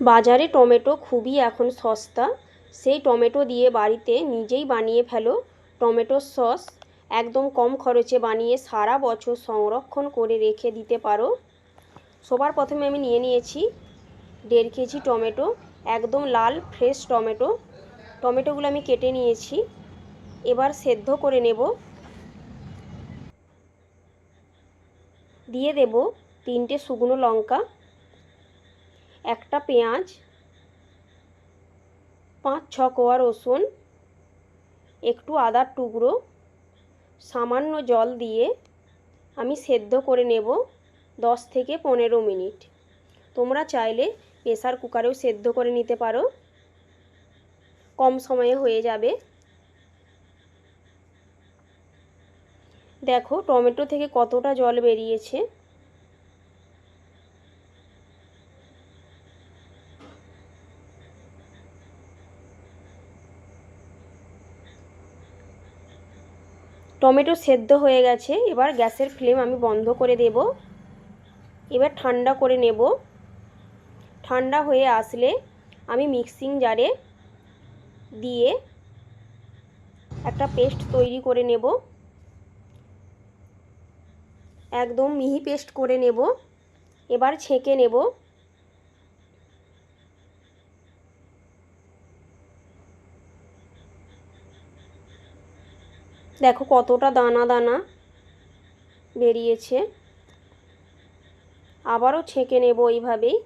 বাজারে টমেটো খুবই এখন সস্তা। সেই টমেটো দিয়ে বাড়িতে নিজেই বানিয়ে ফেলো। টমেটোর সস একদম কম খরচে বানিয়ে সারা বছর সংরক্ষণ করে রেখে দিতে পারো। সবার প্রথমে আমি নিয়ে নিয়েছি দেড় কেজি টমেটো, একদম লাল ফ্রেশ টমেটো। টমেটোগুলো আমি কেটে নিয়েছি। এবার সেদ্ধ করে নেব। দিয়ে দেব তিনটে শুকনো লঙ্কা। একটা পেঁয়াজ, পাঁচ, ছ কোয়া রসুন, একটু আদার টুকরো, সামান্য জল দিয়ে আমি সেদ্ধ করে নেব দশ থেকে পনেরো মিনিট। তোমরা চাইলে প্রেসার কুকারেও সেদ্ধ করে নিতে পারো। কম সময়ে হয়ে যাবে। দেখো টমেটো থেকে কতটা জল বেরিয়েছে। টমেটো সেদ্ধ হয়ে গেছে, এবার গ্যাসের ফ্লেম আমি বন্ধ করে দেব। এবার ঠান্ডা করে নেব। ঠান্ডা হয়ে আসলে আমি মিক্সিং জারে দিয়ে একটা পেস্ট তৈরি করে নেব। একদম মিহি পেস্ট করে নেব। এবার ছেঁকে নেব। দেখো কতটা দানা দানা বেরিয়েছে। আবারও ছেঁকে নেব এইভাবেই।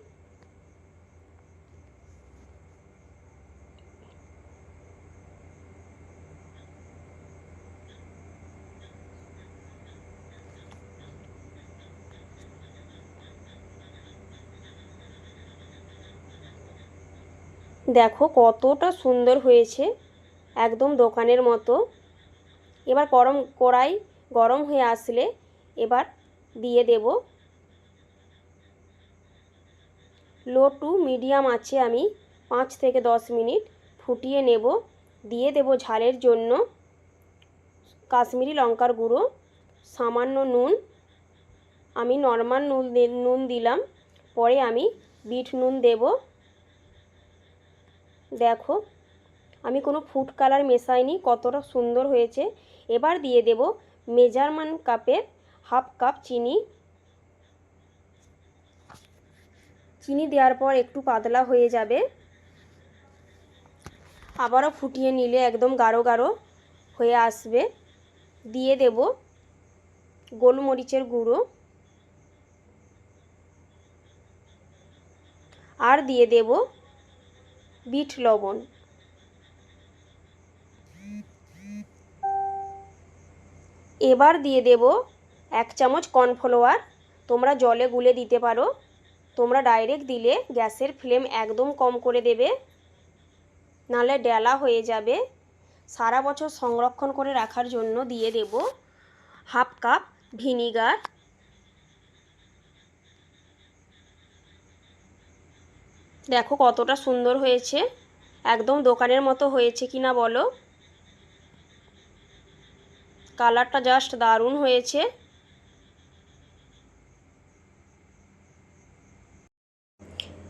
দেখো কতটা সুন্দর হয়েছে একদম দোকানের মতো। এবার গরম কড়াই গরম হয়ে আসলে এবার দিয়ে দেব লো টু মিডিয়াম আছে আমি পাঁচ থেকে দশ মিনিট ফুটিয়ে নেব। দিয়ে দেব ঝালের জন্য কাশ্মীরি লঙ্কার গুঁড়ো, সামান্য নুন। আমি নর্মাল নুন নুন দিলাম। পরে আমি বিট নুন দেব। দেখো আমি কোনো ফুড কালার মেশাইনি, কতটা সুন্দর হয়েছে। এবার দিয়ে দেব মেজারমেন্ট কাপের হাফ কাপ চিনি। চিনি দেওয়ার পর একটু পাতলা হয়ে যাবে। আবারও ফুটিয়ে নিলে একদম গাঢ় গাঢ় হয়ে আসবে। দিয়ে দেব গোলমরিচের গুঁড়ো। আর দিয়ে দেব বিট লবণ। এবার দিয়ে দেব এক চামচ কর্নফ্লাওয়ার। তোমরা জলে গুলে দিতে পারো। তোমরা ডাইরেক্ট দিলে গ্যাসের ফ্লেম একদম কম করে দেবে। নালে ডেলা হয়ে যাবে। সারা বছর সংরক্ষণ করে রাখার জন্য দিয়ে দেব হাফ কাপ ভিনিগার। দেখো কতটা সুন্দর হয়েছে। একদম দোকানের মতো হয়েছে কি না বলো। কালারটা জাস্ট দারুণ হয়েছে।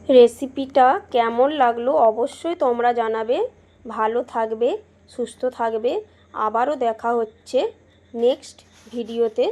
রেসিপিটা কেমন লাগল অবশ্যই তোমরা জানাবে। ভালো থাকবে, সুস্থ থাকবে। আবারও দেখা হচ্ছে নেক্সট ভিডিওতে।